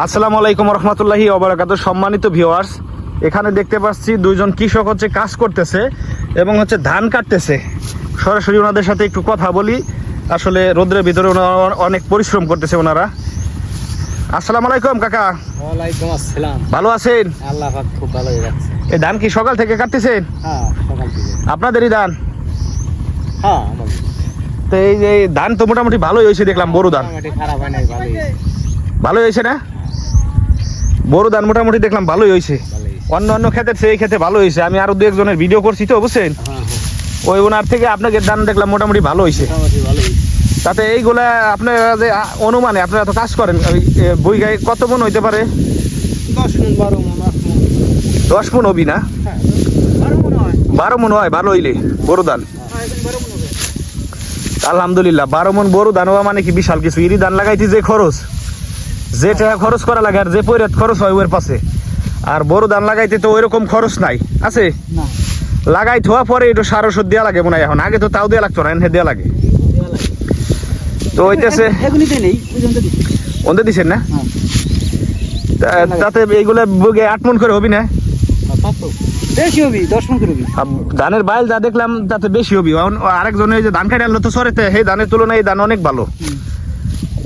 আসসালামু আলাইকুম রহমতুল্লাহি অবরাকাত সম্মানিত ভিউয়ার্স এখানে দেখতে পাচ্ছি দুইজন কৃষক হচ্ছে কাজ করতেছে এবং হচ্ছে ধান কাটতেছে। সরাসরি ওনাদের সাথে একটু কথা বলি। আসলে রোদ্রের ভিতরে ওনারা অনেক পরিশ্রম করতেছে ওনারা। আসসালামু আলাইকুম কাকা। ওয়ালাইকুম আসসালাম। ভালো আছেন? আল্লাহ পাক খুব ভালোই রাখছে। এই ধান কি সকাল থেকে কাটতেছেন? হ্যাঁ সকাল থেকে। আপনাদেরই ধান? হ্যাঁ তো এই যে ধান তো মোটামুটি ভালোই হয়েছে দেখলাম বড় ধান। খারাপ নাই ভালোই ভালোই হয়েছে না? বড় ধান মোটামুটি দেখলাম ভালোই হয়েছে অন্য অন্য ক্ষেতের সেই ক্ষেত্রে ভালো হয়েছে আমি আরও দু একজনের ভিডিও করছি তো বুঝছেন? হ্যাঁ হ্যাঁ। ওই ওনার থেকে আপনাকে দান দেখলাম মোটামুটি ভালো হয়েছে তাতে এইগুলা আপনারা যে অনুমানে আপনারা তো কাজ করেন ওই বই গায়ে কত মন হইতে পারে? দশ মন বারো মন দশ মন হবি না? হ্যাঁ বারো মন হয়। ভালো হইলে বড় ধান। আলহামদুলিল্লাহ বারো মন বড় ধান হওয়া মানে কি বিশাল কিছু? ইরি ধান লাগাইতে যে খরচ। যে টাকা খরচ করা লাগে আর যে পৈরাত খরচ হয় ওর পাশে। আর বড় ধান লাগাইতে তো ওইরকম খরচ নাই। আছে? লাগাই থোয়া পরে একটু সার ওষুধ দেওয়া লাগে মনে হয় এখন। আগে তো তাও দেওয়া লাগতো না এনে দেওয়া লাগে। তো দিচ্ছি। ওদের দিছেন না? হ্যাঁ। তাতে এইগুলা বুগে আট মন করে হবি না? বেশি হবি দশ মন করবি ধানের বাইল যা দেখলাম তাতে বেশি হবি। আরেকজন ওই যে ধান কাটে আনলো তো সরেতে সেই ধানের তুলনায় এই ধান অনেক ভালো।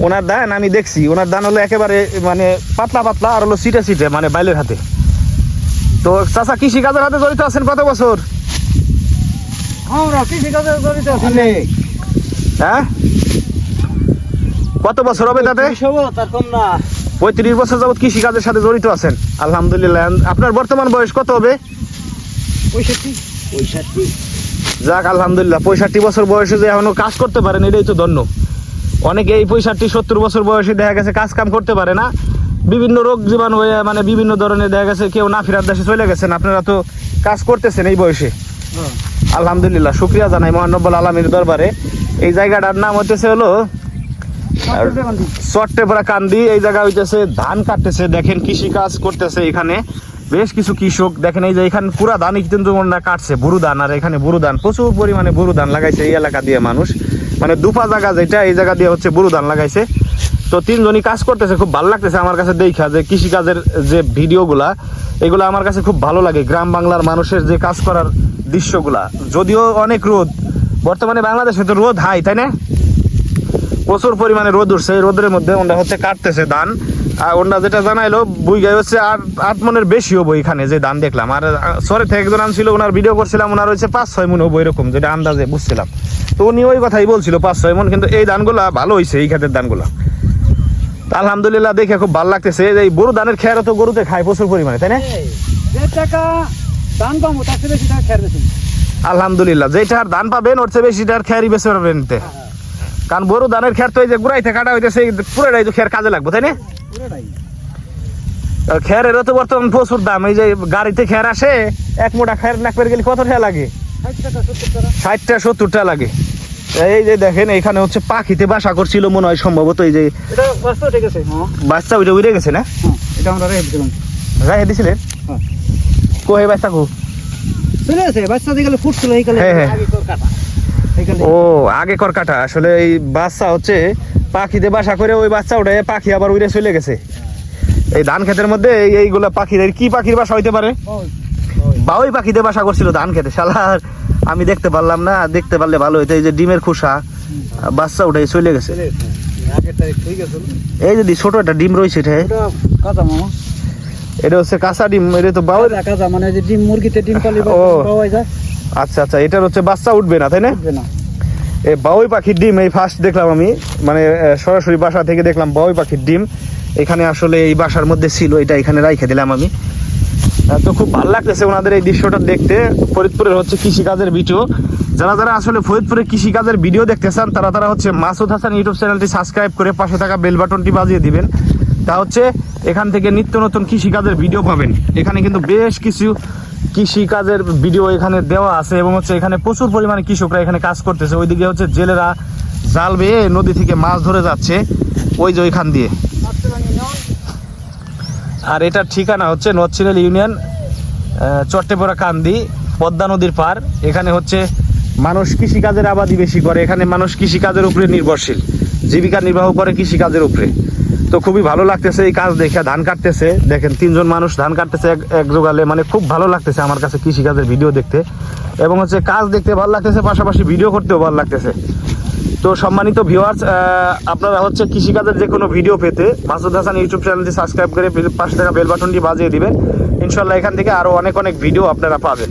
ওনার দান আমি দেখছি। ওনার দান হলো একেবারে মানে পাতলা পাতলা আর হলো সিটে সিটে মানে বাইলের হাতে। তো চাচা কৃষি কাজের হাতে জড়িত আছেন কত বছর? আছি। হ্যাঁ? কত বছর হবে তাতে? পঁয়ত্রিশ বছর যাবত কৃষি কাজের সাথে জড়িত আছেন আলহামদুলিল্লাহ। আপনার বর্তমান বয়স কত হবে? যাক আলহামদুলিল্লাহ পঁয়ষট্টি বছর বয়সে যে এখনও কাজ করতে পারেন এটাই তো ধন্য। অনেকে এই পঁয়ষট্টি সত্তর বছর বয়সে দেখা গেছে কাজ কাম করতে পারে না। বিভিন্ন রোগ জীবাণু হয়ে মানে বিভিন্ন ধরনের দেখা গেছে কেউ না ফেরার দেশে চলে গেছেন। আপনারা তো কাজ করতেছেন এই বয়সে। হ্যাঁ। আলহামদুলিল্লাহ শুক্রিয়া জানাই মহানব্বল আলমীর দরবারে। এই জায়গাটার নাম হইতেছে হলো চট্টেপড়া কান্দি। এই জায়গা হইতেছে ধান কাটতেছে। দেখেন কৃষি কাজ করতেছে এখানে। বেশ কিছু কৃষক। দেখেন এই যে এখানে পুরা ধানই কিন্তু কাটছে বুরু ধান আর এখানে বুরু ধান প্রচুর পরিমাণে বুরু ধান লাগাইছে এই এলাকা দিয়ে মানুষ। মানে দুপা জায়গা যেটা, এই জায়গা দিয়ে হচ্ছে বুড়ো ধান লাগাইছে। তো তিনজনই কাজ করতেছে, খুব ভালো লাগতেছে আমার কাছে দেখা যে কৃষিকাজের যে ভিডিওগুলা, এগুলো আমার কাছে খুব ভালো লাগে। গ্রাম বাংলার মানুষের যে কাজ করার দৃশ্যগুলা। যদিও অনেক রোদ, বর্তমানে বাংলাদেশে তো রোদ হাই, তাই না? প্রচুর পরিমাণে রোদ উঠছে, এই রোদের মধ্যে ওরা হচ্ছে কাটতেছে ধান। আর ওরা যেটা জানাইলো বুই গায়ে হচ্ছে আর আট মনের বেশি হব এখানে যে ধান দেখলাম। আর সরে থেকে একজন আনছিল ওনার ভিডিও করছিলাম ওনার হচ্ছে পাঁচ ছয় মন হব এরকম যেটা আন্দাজে বুঝছিলাম। তো উনি ওই কথাই বলছিল পাঁচ ছয় মন কিন্তু এই ধানগুলা ভালো হয়েছে এই ক্ষেতের ধানগুলা তা আলহামদুলিল্লাহ দেখে খুব ভালো লাগতেছে এই গরু দানের খেয়ারও তো গরুতে খায় প্রচুর পরিমাণে তাই না? দান পাবো তার চেয়ে বেশি টাকা বেশি। আলহামদুলিল্লাহ যেটা আর ধান পাবেন ওর চেয়ে বেশি আর খেয়ারই বেছে পাবেন কারণ বড় ধানের খেয়ার তো এই যে গুড়াইতে কাটা হইতেছে পুরোটাই তো খেয়ার কাজে লাগবে তাই না? তো বর্তমান প্রচুর দাম এই যে গাড়িতে খেয়ার আসে এক মোটা খেয়ার নাক পেরে গেলে কত টাকা লাগে? ষাটটা সত্তরটা লাগে। এই যে দেখেন এখানে হচ্ছে পাখিতে বাসা করছিল মনে হয় সম্ভবত এই যে বাচ্চা ওইটা উড়ে গেছে না? হ্যাঁ এটা আমরা রেখে দিলাম। দিছিলেন? হ্যাঁ। কোহে বাচ্চা কো চলে আছে বাচ্চা দিয়ে গেলে ফুটছিল হ্যাঁ, এই কালে। ও আগে কর কাটা। আসলে এই বাচ্চা হচ্ছে পাখিতে বাসা করে ওই বাচ্চা উঠে পাখি আবার উড়ে চলে গেছে। এই ধান ক্ষেতের মধ্যে এই এইগুলা পাখির কি পাখির বাসা হইতে পারে? ওই, ওই। বা ওই পাখিতে বাসা করছিল ধান খেতে শালার আমি দেখতে পারলাম না দেখতে পারলে ভালো হইতো। এই যে ডিমের খোসা বাচ্চা উঠে চলে গেছে। এই যদি ছোট একটা ডিম রয়েছে এটা। এটা হচ্ছে কাঁচা ডিম এটা তো বাউল কাঁচা মানে যে ডিম মুরগিতে ডিম পালি ও। আচ্ছা আচ্ছা এটার হচ্ছে বাচ্চা উঠবে না তাই না? উঠবে না। বাউই পাখির ডিম, এই ফার্স্ট দেখলাম আমি মানে সরাসরি বাসা থেকে দেখলাম বাউই পাখির ডিম। এখানে আসলে এই বাসার মধ্যে ছিল, এটা এখানে রাইখে দিলাম আমি। তো খুব ভালো লাগতেছে ওনাদের এই দৃশ্যটা দেখতে। ফরিদপুরের হচ্ছে কৃষিকাজের ভিডিও যারা যারা আসলে ফরিদপুরে কৃষিকাজের ভিডিও দেখতে চান, তারা তারা হচ্ছে মাসুদ হাসান ইউটিউব চ্যানেলটি সাবস্ক্রাইব করে পাশে থাকা বেল বাটনটি বাজিয়ে দিবেন। তা হচ্ছে, এখান থেকে নিত্য নতুন কৃষিকাজের ভিডিও পাবেন। এখানে কিন্তু বেশ কিছু কৃষিকাজের ভিডিও এখানে দেওয়া আছে এবং হচ্ছে এখানে প্রচুর পরিমাণে কৃষকরা এখানে কাজ করতেছে। ওইদিকে হচ্ছে জেলেরা জাল বেয়ে নদী থেকে মাছ ধরে যাচ্ছে ওই যে ওইখান দিয়ে। আর এটার ঠিকানা হচ্ছে নচ্ছিরেল ইউনিয়ন চট্টেপড়া কান্দি, পদ্মা নদীর পার এখানে হচ্ছে মানুষ কৃষিকাজের আবাদি বেশি করে। এখানে মানুষ কৃষিকাজের উপরে নির্ভরশীল। জীবিকা নির্বাহ করে কৃষিকাজের উপরে। তো খুবই ভালো লাগতেছে এই কাজ দেখে, ধান কাটতেছে। দেখেন, তিনজন মানুষ ধান কাটতেছে এক এক জোগালে মানে খুব ভালো লাগতেছে আমার কাছে কৃষি কাজের ভিডিও দেখতে। এবং হচ্ছে কাজ দেখতে ভালো লাগতেছে, পাশাপাশি ভিডিও করতেও ভালো লাগতেছে। তো সম্মানিত ভিউয়ার্স আপনারা হচ্ছে কৃষিকাজের যে কোনো ভিডিও পেতে মাসুদ হাসান ইউটিউব চ্যানেলটি সাবস্ক্রাইব করে পাশে থাকা বেল বাটনটি বাজিয়ে দিবেন। ইনশাল্লাহ এখান থেকে আরও অনেক অনেক ভিডিও আপনারা পাবেন।